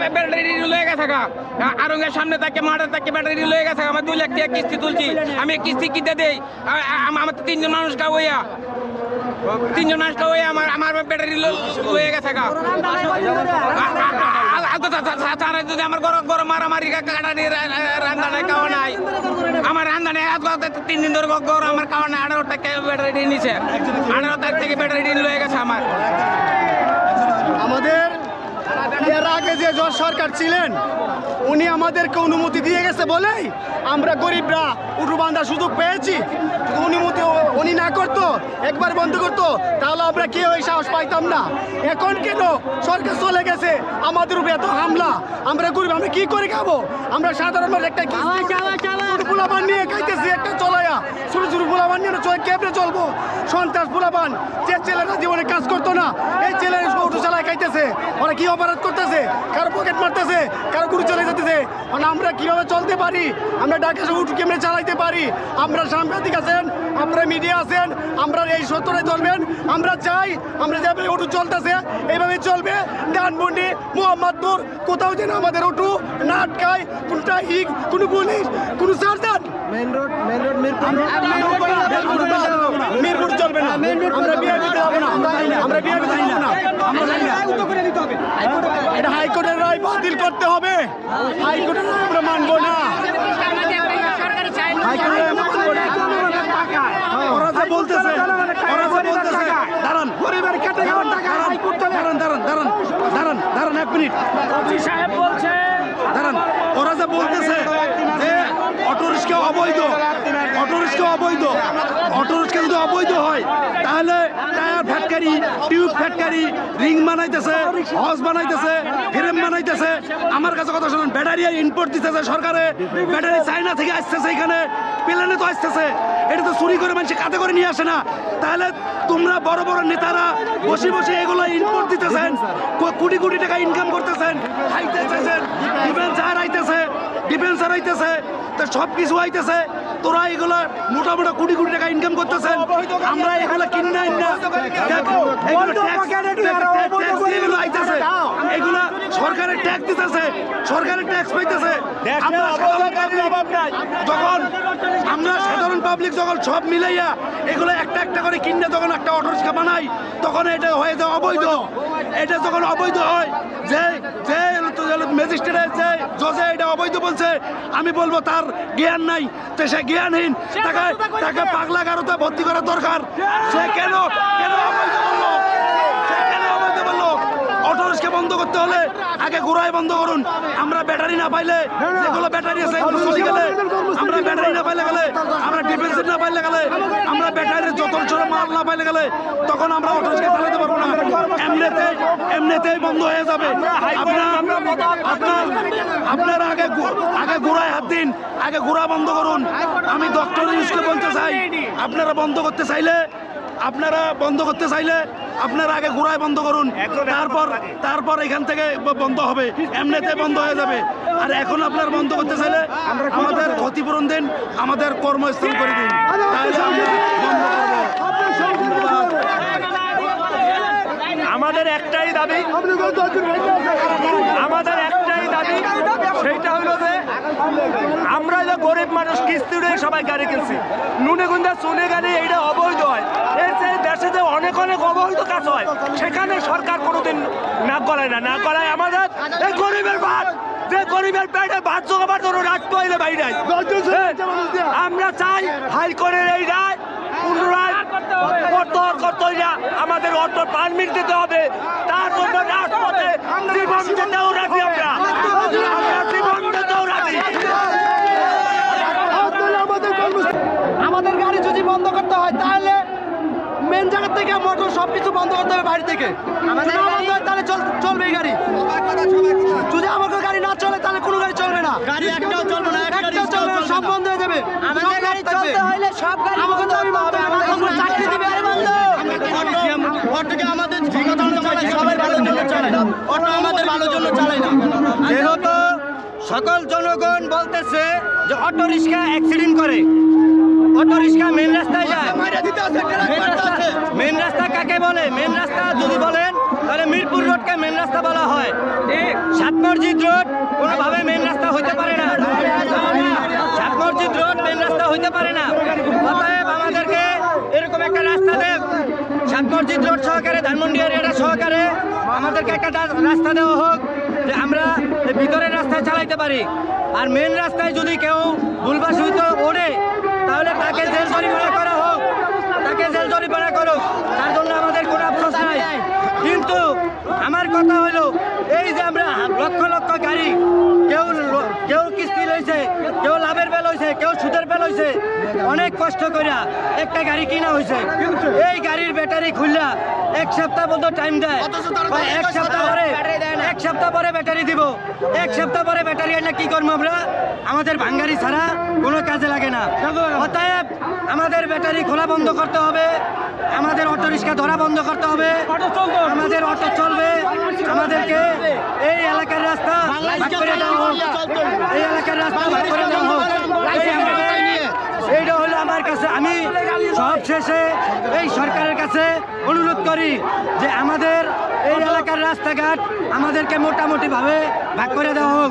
Battery লয়ে গেছে আরঙ্গের সামনে থাকে মাঠে থাকে ব্যাটারি লয়ে গেছে আমার দুই লাখ টাকা কিস্তি তুলছি। আমি কিস্তি কিনতে দেই? আমার তিনজন মানুষ কা তিনজন মানুষ হইয়া আমার আমার ব্যাটারি লয়ে গেছে আমার গরম গরম মারামারি কাটানি রান্দানে খাওয়া নাই। আমার রান্দানে তিন দিন ধরে গরম, আমার খাওয়া নাই। আঠারো টাকা ব্যাটারি নিছে। আঠারো তারিখ থেকে ব্যাটারি লয়ে গেছে আমার আমাদের এর আগে যে জজ সরকার ছিলেন উনি আমাদেরকে অনুমতি দিয়ে গেছে বলেই আমরা গরিবরা উঠু বান্ধার সুযোগ পেয়েছি। অনুমতি উনি না করতো একবার বন্ধ করতো তাহলে আমরা কেউ এই সাহস পাইতাম না? এখন কেন সরকার চলে গেছে? আমাদের উপরে এত হামলা। আমরা গরিব আমরা কি করে খাব? আমরা সাধারণ মানুষ একটা পোলাপান নিয়ে খাইতেছি একটা চলাইয়া ছোট ছোট পোলাপান নিয়ে চলে কেমনে চলবো? সন্ত্রাস পোলাপান। যে ছেলেরা জীবনে কাজ করতো না এই ছেলেরা উঠু চালায় খাইতেছে। ওরা কি অপরাধ করতেছে? কারও পকেট মারতেছে কারও গুরু চলে যেতেছে। মানে আমরা কীভাবে চলতে পারি? আমরা ঢাকা শহর উঠু কেমনে চালাইতে পারি? আমরা সাংবাদিক আছেন আমরা মিডিয়া আছেন আমরা এই সত্যটাই চলবেন আমরা চাই আমরা যেভাবে উঠু চলতেছে এইভাবে চলবে। ডানবন্ডি মোহাম্মদপুর কোথাও যেন আমাদের উঠু না আটকায় কোনটা হিক কোনো পুলিশ কোনো sergeant main road main road Mirpur চলবে না। আমরা বিআইপিতে যাব না। আমরা বিআইপিতে যাব না আমরা যাই না। এটা হাইকোর্টের রায় বাতিল করতে হবে। হাইকোর্টের রায় আমরা মানবো না। ওরা যে বলতেছে ওরা যে বলতেছে। দাঁড়ান। পরিবার কেটে খাওয়ার টাকা দাঁড়ান দাঁড়ান দাঁড়ান দাঁড়ান দাঁড়ান এক মিনিট। সাহেব বলছে দাঁড়ান। ওরা যে বলতেছে যে অটোরিক্সা অবৈধ। অবৈধ। অটোরিক্সা যদি অবৈধ হয়। তাহলে tyre factory, tube factory, ring বানাইতেছে হজ বানাইতেছে, ফ্রেম বানাইতেছে। আমার কাছে কথা শুনুন, ব্যাটারি ইম্পোর্ট দিতেছে সরকারে। ব্যাটারি চাইনা থেকে আসতেছে এখানে। প্লেনে তো আসতেছে। এটা তো চুরি করে মানুষ কাতে করে নিয়ে আসে না। তাহলে তোমরা বড় বড় নেতারা বসে বসে এগুলো ইম্পোর্ট দিতেছেন কোটি কোটি টাকা ইনকাম করতেছেন হাইতেছেন ডিফেন্স আর আইতেছে ডিফেন্স আর আইতেছে, তো সব কিছু আইতেছে। তোরা এগুলো মোটা মোটা কোটি কোটি টাকা ইনকাম করতেছেন। আমরা এগুলো কিনে না। এগুলো আইতেছে। এগুলো সরকারের ট্যাক্স দিতেছে। সরকারের ট্যাক্স পাইতেছে। আমরা সাধারণ public যখন আমরা সাধারণ পাবলিক যখন সব মিলাইয়া এগুলো একটা একটা করে কিনে যখন একটা অটো রিক্সা বানাই তখন এটা হয়ে যায় অবৈধ। এটা যখন অবৈধ হয় যে জজে এটা অবৈধ বলছে আমি বলব তার জ্ঞান নাই। তো সে জ্ঞানহীন। তাকে তাকে পাগলা গারোতে ভর্তি করা দরকার। সে কেন কেন অবৈধ বলল সে কেন অবৈধ বলল অটো রিক্সা বন্ধ করতে হলে আগে ঘোড়ায় বন্ধ করুন। আমরা ব্যাটারি না পাইলে যেগুলো ব্যাটারি আছে এগুলো চলে গেলে আমরা ব্যাটারি না পাইলে গেলে আমরা ডিফেন্স না পাইলে গেলে আমরা ব্যাটারির যত ছোট মাল না পাইলে গেলে তখন আমরা অটো রিক্সা চালাতে পারব না। এমনিতে এমনিতেই বন্ধ হয়ে যাবে। আপনার আপনার আপনার আগে আগে ঘোড়ায় হাত দিন আগে ঘোড়া বন্ধ করুন। আমি ডক্টর ইউজকে বলতে চাই আপনারা বন্ধ করতে চাইলে আপনারা বন্ধ করতে চাইলে আপনারা আগে ঘোড়ায় বন্ধ করুন। তারপর তারপর এখান থেকে বন্ধ হবে। এমনিতে বন্ধ হয়ে যাবে। আর এখন আপনারা বন্ধ করতে চাইলে আমাদের ক্ষতিপূরণ দিন আমাদের কর্মস্থল করে দিন। তাহলে আমরা বন্ধ আমাদের একটাই দাবি। আমাদের একটাই দাবি সেইটা হলো যে আমরা যে গরিব মানুষ কিস্তি সবাই গাড়ি কিনছি। নুনে গুন্দা চুনে গাড়ি এইটা অবৈধ হয়। এর চেয়ে দেশে যে অনেক অনেক কাজ হয় সেখানে সরকার কোনোদিন নাক গলায় না। নাক গলায় আমাদের এই গরিবের ভাত। যে গরিবের পেটে ভাত জোগাবার জন্য রাত পাইলে বাইরে আমরা চাই হাইকোর্টের এই রায় আমাদের পারমিট দিতে হবে। তার জন্য রাজপথে রাজি আমরা। আমাদের গাড়ি যদি বন্ধ করতে হয়, তাহলে থেকে মোটর সব কিছু বন্ধ করতে হবে বাড়ি থেকে। বন্ধ হয় তাহলে চলবে এই গাড়ি। যদি আমাদের গাড়ি না চলে তাহলে কোনো গাড়ি চলবে না। গাড়ি একটাও চলবে না একটাও চলবে না সব বন্ধ হয়ে যাবে। আমাদের গাড়ি চলতে হলে সব গাড়ি আমাকে হবে আমাদের চাকরি দিবে আর বন্ধ অটোকে আমাদের সবাই ভালোর জন্য অটো আমাদের ভালোর জন্য চালাই না যেহেতু সকল জনগণ বলতেছে যে অটো রিক্সা অ্যাক্সিডেন্ট করে অটো রিক্সা মেন রাস্তায় যায়। মেন কাকে বলে? মেন রাস্তা যদি বলেন, তাহলে মিরপুর রোডকে মেন রাস্তা বলা হয়। সাত মসজিদ রোড কোনোভাবে মেন রাস্তা হইতে পারে না। সাত মসজিদ রোড মেন রাস্তা হইতে পারে না। অতএব আমাদেরকে এরকম একটা রাস্তা দেব সাত মসজিদ রোড সহকারে, ধানমন্ডি এরিয়াটা সহকারে আমাদেরকে একটা রাস্তা দেওয়া হোক, যে আমরা ভিতরের রাস্তায় চালাইতে পারি। আর মেন রাস্তায় যদি কেউ ভুলবাস হইতে ওড়ে, তাহলে তাকে জেল জরিমানা করা তাকে জেল জরিমানা করুক তার জন্য আমাদের কোনো আফসোস নাই। কিন্তু আমার কথা হলো, এই যে আমরা লক্ষ লক্ষ গাড়ি কেউ কিস্তি লইছে কেউ লাভের বেল হইছে কেউ সুদের বেল হইছে। অনেক কষ্ট করিয়া একটা গাড়ি কিনা হয়েছে এই গাড়ির ব্যাটারি খুললা এক সপ্তাহ পর্যন্ত টাইম দেয়। এক সপ্তাহ পরে এক সপ্তাহ পরে ব্যাটারি দিব। এক সপ্তাহ পরে ব্যাটারি এনে কি করব আমরা? আমাদের ভাঙ্গারি ছাড়া কোনো কাজে লাগে না। অতএব আমাদের ব্যাটারি খোলা বন্ধ করতে হবে। আমাদের অটো রিক্সা ধরা বন্ধ করতে হবে। আমাদের অটো চলবে। আমাদেরকে এই এলাকার রাস্তা এই এলাকার রাস্তা ভাগ করে দেওয়া হোক। এই এইটা হলো আমার কাছে আমি সব শেষে এই সরকারের কাছে অনুরোধ করি যে আমাদের এই এলাকার রাস্তাঘাট আমাদেরকে মোটামুটিভাবে ভাগ করে দেওয়া হোক।